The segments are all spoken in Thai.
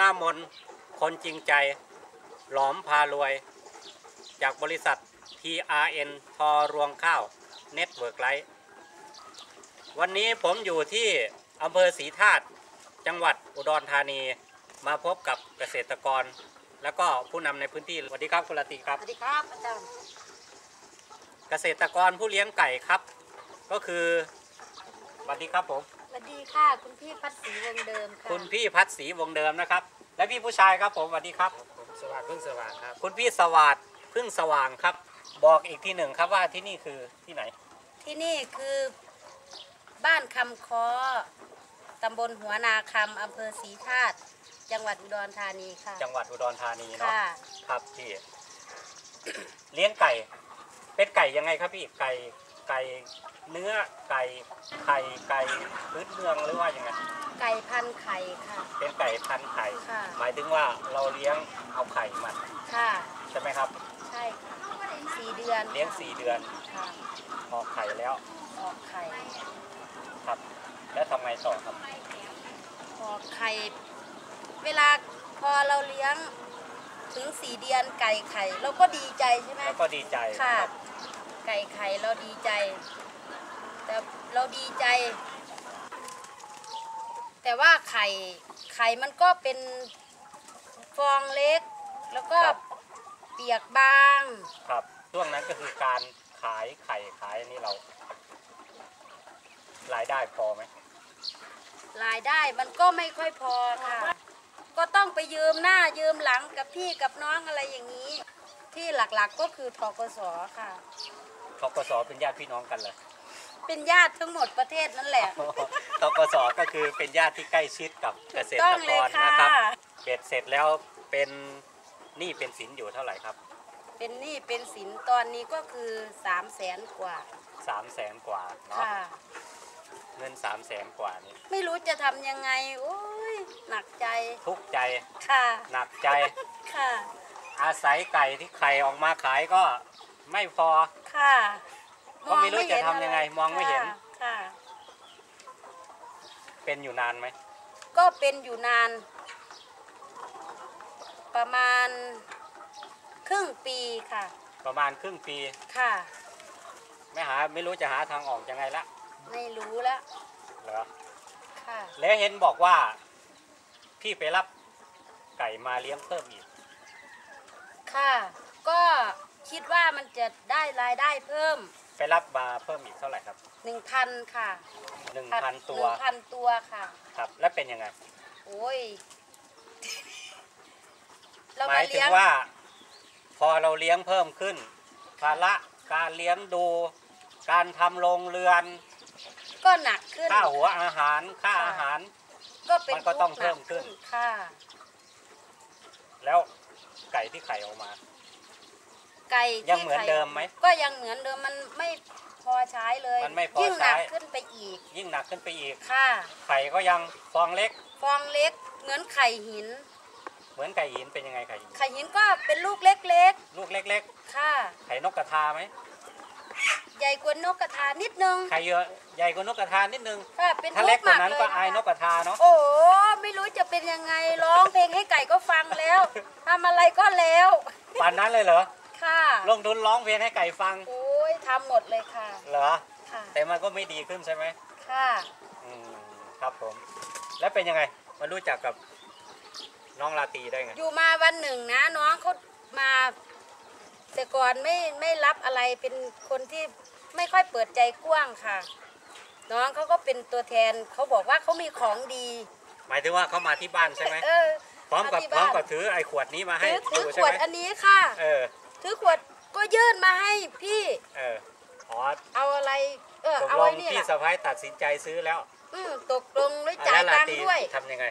นุ่มหน้ามน คนจริงใจ หลอมพารวย จากบริษัท TRN ทอรวงข้าวเน็ตเวิร์กไลท์วันนี้ผมอยู่ที่อำเภอศรีธาตุจังหวัดอุดรธานี มาพบกับเกษตรกร แล้วก็ผู้นำในพื้นที่ สวัสดีครับคุณลติครับ สวัสดีครับอาจารย์ เกษตรกรผู้เลี้ยงไก่ครับ ก็คือ สวัสดีครับผม สวัสดีค่ะ คุณพี่พัดศรีวงเดิมค่ะคุณพี่พัดศรีวงเดิมนะครับ และพี่ผู้ชายครับผมสวัสดีครับ ผมสว่างเพิ่งสว่างครับ คุณพี่สวัสดพึ่งสว่างครับ บอกอีกที่หนึ่งครับว่าที่นี่คือที่ไหน ที่นี่คือบ้านคำคอตำบลหัวนาคำอำเภอศรีธาตุจังหวัดอุดรธานีค่ะ จังหวัดอุดรธานีเนาะค่ะ ครับพี่ เลี้ยงไก่ เป็นไก่ยังไงครับพี่ไก่ ไก่เนื้อไก่ไข่ไก่พื้นเมืองหรือว่ายังไงไก่พันไข่ค่ะ เป็นไก่พันธุ์ไข่ค่ะ หมายถึงว่าเราเลี้ยงเอาไข่มันค่ะ ใช่ไหมครับ ใช่ค่ะสี่เดือนเลี้ยงสี่เดือนค่ะออกไข่แล้วออกไข่ครับ แล้วทำไงต่อครับออกไข่เวลาพอเราเลี้ยงถึงสี่เดือนไก่ไข่เราก็ดีใจใช่ไหมแล้วก็ดีใจค่ะรับ ไก่ไข่เราดีใจ แต่เราดีใจ แต่ว่าไข่ไข่มันก็เป็นฟองเล็ก แล้วก็ครับ เปียกบาง ครับช่วงนั้นก็คือการขายไข่ขายอันนี่เรา รายได้พอไหมรายได้มันก็ไม่ค่อยพอค่ะ ก็ต้องไปยืมหน้ายืมหลังกับพี่กับน้องอะไรอย่างนี้ ที่หลักๆก็คือทกสค่ะ ทกสเป็นญาติพี่น้องกันเลยเป็นญาติทั้งหมดประเทศนั่นแหละทกสก็คือเป็นญาติที่ใกล้ชิดกับเกษตต้รองกเลยรค่ะนะครับเบ็ดเสร็จแล้วเป็นหนี้เป็นสินอยู่เท่าไหร่ครับ เป็นหนี้เป็นสินตอนนี้ก็คือสามแสนกว่าสามแสนกว่าเนาะค่ะเงินสามแสนกว่านี่ไม่รู้จะทำยังไงโอ้ยหนักใจ ทุกข์ใจค่ะหนักใจค่ะ อาศัยไก่ที่ไข่ออกมาขายก็ ไม่พอ ค่ะก็ไม่รู้จะทำยังไง มองไม่เห็นค่ะค่ะ เป็นอยู่นานไหม ก็เป็นอยู่นาน ประมาณครึ่งปีค่ะ ประมาณครึ่งปี ค่ะ ไม่หาไม่รู้จะหาทางออกยังไงละ ไม่รู้แล้วเหรอ ค่ะ แล้วเห็นบอกว่า พี่ไปรับไก่มาเลี้ยงเพิ่มอีก ค่ะ ก็คิ ดว่ามันจะได้รายได้เพิ่มไปรับมาเพิ่มอีกเท่าไหร่ครับหนึ่งพันค่ะหนึ่งพันตัวหนึ่งพันตัวค่ะ ครับ แล้วเป็นยังไงโอ้ยเราหมามายถึเลี้งยงว่า พอเราเลี้ยงเพิ่มขึ้น ภาระการเลี้ยงดู การทำโรงเรือน ก็หนักขึ้นค่าหัวอาหารค่าค่ะอาหาร ก็เป็นมันก็ต้องทุเพิ่กมข์หนักขึ้นค่ะ แล้วไก่ที่ไข่ออกมา ไก่ยังที่เหมือนไข่เดิมไหม ก็ยังเหมือนเดิมมันไม่พอใช้เลยมันไม่พอยิ่งหนักใช้ ขึ้นไปอีกยิ่งหนักขึ้นไปอีก ค่ะ ไข่ก็ยังฟองเล็ก ฟองเล็กเหมือนไข่หิน เหมือนไก่หินเป็นยังไงไก่หินไข่หินก็เป็นลูกเล็กลูกเล็ก ๆ ค่ะ ๆ ไข่นกกระทาไหมใหญ่กว่านกกระทานิดนึงไข่เยอะใหญ่กว่านกกระทานิดนึง ค่ะเป็นถ้าลูเล็กกกหว่ามักนั้นเลยก็อายะนกกระทาเนาะโอ้ไม่รู้จะเป็นยังไงร้องเพลงให้ไก่ก็ฟังแล้วทำอะไรก็แล้ว ปานนั้นเลยเหรอ ค่ะ ลงทุนร้องเพลงให้ไก่ฟัง โอ้ยทำหมดเลยค่ะ เหรอ ค่ะ แต่มันก็ไม่ดีขึ้นใช่ไหมค่ะ อืมครับผม แล้วเป็นยังไง มารู้จักกับน้องลาตรีได้ไง อยู่มาวันหนึ่งนะน้องเขามา แต่ก่อนไม่ไม่รับอะไรเป็นคนที่ไม่ค่อยเปิดใจกว้างค่ะ น้องเขาก็เป็นตัวแทนเขาบอกว่าเขามีของดีหมายถึงว่าเขามาที่บ้านใช่ไหมเออพร้อมกับที่พร้อบ้ามนกับถือไอ้ขวดนี้มาให้ถือถืดูอขใช่วดไหมอันนี้ค่ะ เออ ถือขวดก็ยื่นมาให้พี่เอออ๋อเอาอะไร เออตกเอาลไว้งนี่พี่แหละสะพ้ายตัดสินใจซื้อแล้วอืมตกลงด้วยอะจ่ายแล้วลาตังตรีค์ด้วย ทำยังไง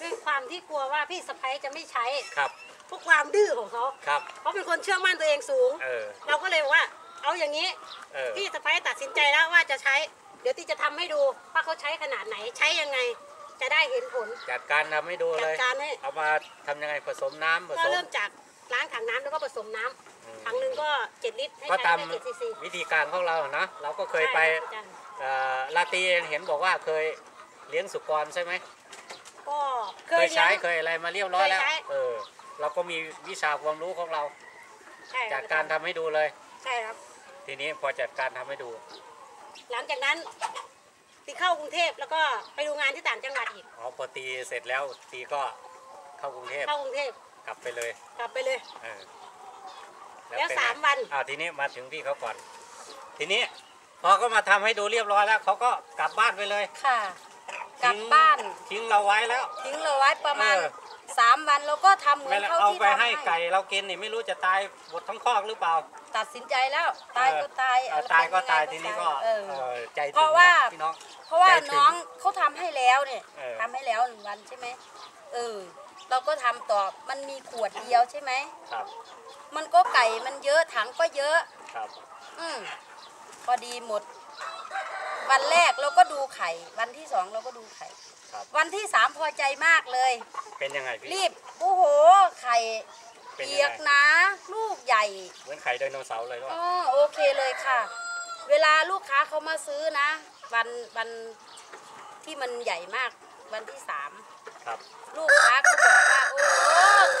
ด้วยความที่กลัวว่าพี่สะพ้ยจะไม่ใช้ครับพวกความดื้อของเขาครับเขาเป็นคนเชื่อมั่นตัวเองสูง เออเราก็เลยบอกว่า เอาอย่างนี้ เออพี่สะพ้ยตัดสินใจแล้วว่าจะใช้ เดี๋ยวที่จะทำให้ดูว่าเขาใช้ขนาดไหนใช้ยังไง จะได้เห็นผลจัดการทำให้ดูเลจัดย การให้ เอามาทำยังไงผสมน้ำผก็สม เริ่มจาก ล้างถังน้ำแล้วก็ผสมน้ำอืมถังหนึ่งก็เจ็ดลิตรให้ก็ใช้ตาม ได้เจ็ดซีซีวิธีการของเราอะนะเราก็เคยไปใช่ครับอาจารย์เอ่อลาตรีเองเห็นบอกว่าเคยเลี้ยงสุกรใช่ไหมโอ้ก็เคยใช้เคยอะไรมาเรียบร้อยแล้วเคยใช้ เออเราก็มีวิชาความรู้ของเรา ใช่คจาบกการทำให้ดูเลย ใช่ครับ ทีนี้พอจัดการทำให้ดูหลังจากนั้นตีเข้ากรุงเทพแล้วก็ไปดูงานที่ต่างจังหวัดอีก อ๋อพอตีเสร็จแล้วตีก็เข้ากรุงเทพเข้ากรุงเทพ กลับไปเลยกลับไปเลย เออแล้วเป็นไงสามวัน อ้าวทีนี้มาถึงพี่เขาก่อน ทีนี้พอก็มาทำให้ดูเรียบร้อยแล้วเขาก็กลับบ้านไปเลยค่ะ กลับทิ้งบ้านทิ้งเราไว้แล้ว ทิ้งเราไว้ประมาณเออ สามวันเราก็ทำเหมือไม่นแล้วเขาเอาที่ไปทำให้ไก่เรากินนี่ไม่รู้จะตายหมดทั้งคอกหรือเปล่า ตัดสินใจแล้ว ตายก็ตายเอออะไรตายก็เป็นงไงตายทีนี้ก็เออ เออใจถึงเพราะว่า พี่น้อง เพราะว่าใจถึงน้องเขาทำให้แล้วเนี่ยเออ ทำให้แล้วหนึ่งวันใช่ไหมเออ เราก็ทำต่อมันมีขวดเดียวใช่ไหมครับ มันก็ไก่มันเยอะถังก็เยอะครับ อืมพอดีหมด วันแรกเราก็ดูไข่ วันที่สองเราก็ดูไข่ครับวันที่สามพอใจมากเลย เป็นยังไงพี่รีบโอ้โหไข่เป็นยังไงเปียกหนะ ลูกใหญ่ เหมือนไข่ไดโนเสาร์เลยว่าอ๋อโอเคเลยค่ะ เวลาลูกค้าเขามาซื้อนะ วันวันที่มันใหญ่มากวันที่สาม ครับ ลูกค้าเขาบอกว่าโอ้โห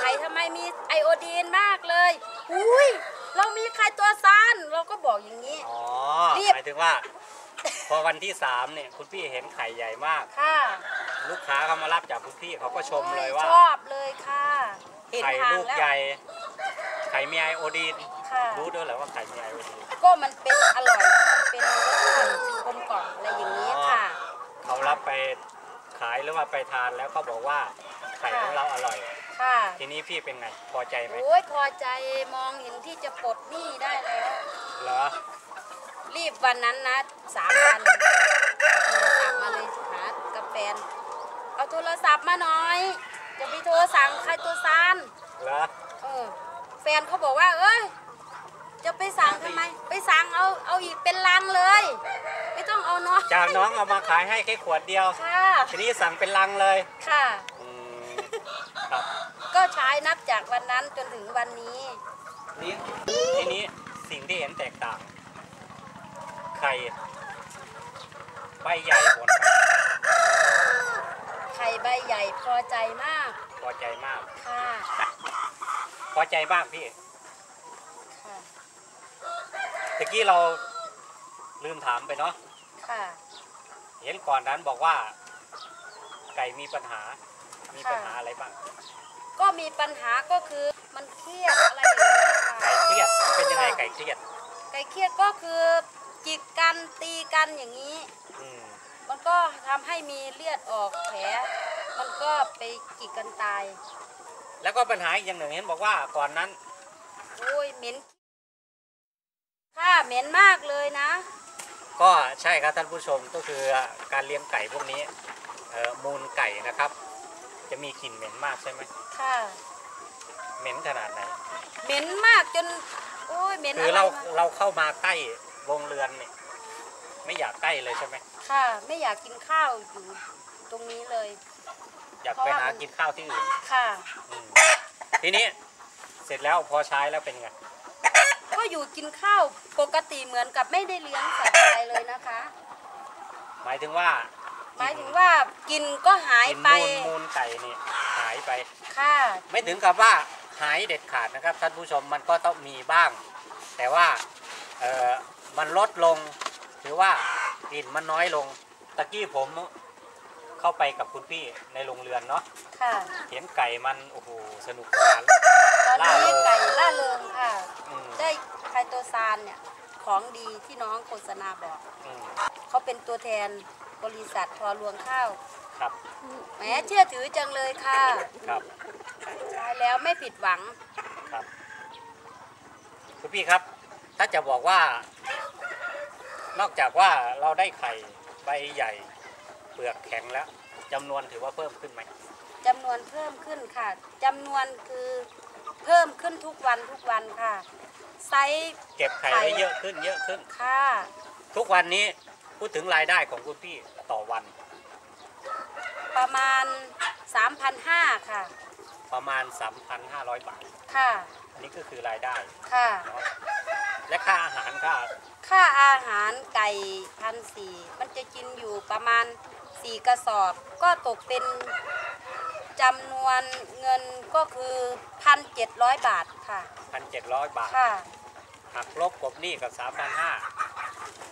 ไข่ทำไมมีไอโอดีนมากเลยอุ้ยเรามีไข่ตัวซานเราก็บอกอย่างนี้ อ๋อรีบ หมายถึงว่า พอวันที่สามเนี่ยคุณพี่เห็นไข่ใหญ่มาก ค่ะลูกค้าเขามารับจากคุณพี่เขาก็ชมเลยว่าชอบเลยค่ะเห็นไข่ทางลูกแล้วใหญ่ ไข่มีไอโอดีน ค่ะรู้ด้วยเหรอว่าไข่มีไอโอดีน ก็มันเป็นอร่อยที่มันเป็นรสชาติกลมกล่อมอะไรอย่างนี้ค่ะ เขารับไป ขายหรือว่าไปทานแล้วเขาบอกว่าไข่ค่ะของเราอร่อย ค่ะทีนี้พี่เป็นไงพอใจไหมโอ้ยพอใจมองเห็นที่จะปลดหนี้ได้แล้ว เหรอรีบวันนั้นนะสามวันเอาโทรศัพท์มาเลยหากับแฟน เอาโทรศัพท์มาหน่อย จะไปโทรสั่งใครตัวซานเหรอเออ แฟนเขาบอกว่า เอ้ย จะไปสั่งทำไม ไปสั่งเอาเอาอีกเป็นลังเลย ไม่ต้องเอาน้อยจากน้องเอามาขายให้แค่ขวดเดียวค่ะ ทีนี้สั่งเป็นลังเลยค่ะ อืมครับก็ใช้นับจากวันนั้นจนถึงวันนี้ นี่ทีนี้สิ่งที่เห็นแตกต่าง ไข่ใบใหญ่หมดไหมไข่ใบใหญ่พอใจมากพอใจมาก ค่ะพอใจมากพี่ค่ะ ตะกี้เราลืมถามไปเนาะ ค่ะ เห็นก่อนนั้นบอกว่าไก่มีปัญหา มีค่ะปัญหาอะไรบ้าง ก็มีปัญหาก็คือมันเครียดอะไรอย่างนี้ค่ะไก่เครียดมันเป็นยังไงไก่เครียดไก่เครียดก็คือจิกกันตีกันอย่างนี้ อืมมันก็ทำให้มีเลือดออกแผล มันก็ไปจิกกันตาย แล้วก็ปัญหาอีกอย่างหนึ่งเห็นบอกว่าก่อนนั้น โอ้ยเหม็นค่ะเหม็นมากเลยนะ ก็ใช่ครับท่านผู้ชมก็คือการเลี้ยงไก่พวกนี้เอ่อ มูลไก่นะครับ จะมีกลิ่นเหม็นมากใช่ไหมค่ะ เหม็นขนาดไหน เหม็นมากจน โอ้ยเหม็นคืออะไรเรามาเราเข้ามาใกล้โรงเรือนเนี่ยไม่อยากใกล้เลยใช่ไหมค่ะ ไม่อยากกินข้าวอยู่ตรงนี้เลย อยากเพราะไปว่าหามันกินข้าวที่อื่น ค่ะอืมทีนี้เสร็จแล้วพอใช้แล้วเป็นไง ก็อยู่กินข้าวปกติเหมือนกับไม่ได้เลี้ยงสัตว์อะไรเลยนะคะ หมายถึงว่า หมายถึงว่ากินก็หายกินไปมูลมูลไก่นี่หายไปค่ะไม่ถึงกับว่าหายเด็ดขาดนะครับ ท่านผู้ชมมันก็ต้องมีบ้าง แต่ว่าเออมันลดลงหรือว่ากลิ่นมันน้อยลงตะกี้ผมเข้าไปกับคุณพี่ในโรงเรือนเนาะค่ะเห็นไก่มันโอ้โหสนุกสนานตอนล่าเรินี้งไก่ล่าเริงค่ะอืมได้ไคโตซานเนี่ยของดีที่น้องโฆษณาบอกอืม เขาเป็นตัวแทนบริษัททอรวงข้าวครับแหมเชื่อถือจังเลยค่ะครับใช้แล้วไม่ผิดหวังครับคุณพี่ครับ ถ้าจะบอกว่า นอกจากว่าเราได้ไข่ใบใหญ่เปลือกแข็งแล้วจำนวนถือว่าเพิ่มขึ้นไหมจำนวนเพิ่มขึ้นค่ะจำนวนคือเพิ่มขึ้นทุกวันทุกวันค่ะไซส์เก็บไข่ได้เยอะขึ้นเยอะขึ้นค่ะ ทุกวันนี้พูดถึงรายได้ของคุณพี่ต่อวัน ประมาณ 3,500 ค่ะ ประมาณ 3,500 บาท ค่ะ อันนี้ก็คือรายได้ค่ะ เนาะและค่าอาหารค่าค่าอาหารไก่พันสี่มันจะกินอยู่ประมาณ 4 กระสอบ ก็ตกเป็นจำนวนเงินก็คือพันเจ็ดร้อยบาทค่ะพันเจ็ดร้อยบาทค่ะ หักลบกบหนี้กับสามพันห้า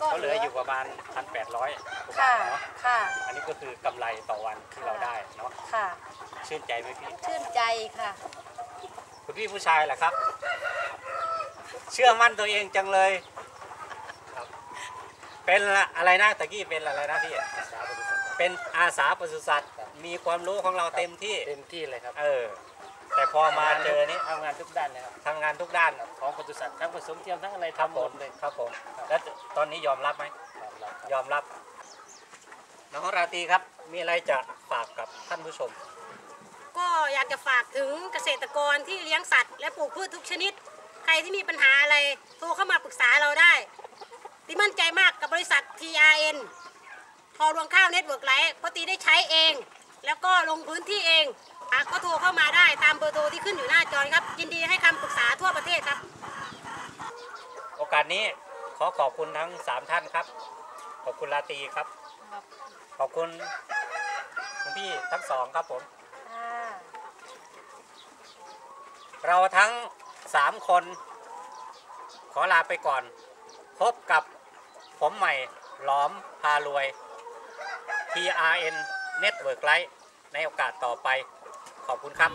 ก็เหลืออยู่ประมาณพันแปดร้อยค่ะเนาะค่ะอันนี้ก็คือกำไรต่อวันที่เราได้เนาะค่ะ ชื่นใจไหมพี่ชื่นใจค่ะ คุณพี่ผู้ชายแหละครับ เชื่อมั่นตัวเองจังเลยครับเป็นละอะไรนะตะกี้เป็นอะไรนะพี่เป็นอาสาปศุสัตว์มีความรู้ของเราเต็มที่ เต็มที่เลยครับ เออ แต่พอมาเจอนี้ทำงานทุกด้านเลยครับทำงานทุกด้านของปศุสัตว์ทั้งผสมเทียมทั้งอะไรครับทำหผมมดเลยครับผมแล้วตอนนี้ยอมรับไหมครับครับยอมรับน้องราตรีครับมีอะไรจะฝากกับท่านผู้ชม ก็อยากจะฝากถึงเกษตรกรที่เลี้ยงสัตว์และปลูกพืชทุกชนิด ใครที่มีปัญหาอะไรโทรเข้ามาปรึกษาเราได้ตีมั่นใจมากกับบริษัท TRN ทอรวงข้าวเน็ตเวิร์กไลท์เพราะตีได้ใช้เอง แล้วก็ลงพื้นที่เองอะ ก็โทรเข้ามาได้ตามเบอร์โทรที่ขึ้นอยู่หน้าจอครับ ยินดีให้คำปรึกษาทั่วประเทศครับ โอกาสนี้ขอขอบคุณทั้งสามท่านครับ ขอบคุณราตีครับ ขอบคุณคุณพี่ทั้งสองครับผม เราทั้งสามคน ขอลาไปก่อน พบกับผมใหม่หลอมพารวย TRN Network Light ในโอกาสต่อไป ขอบคุณครับ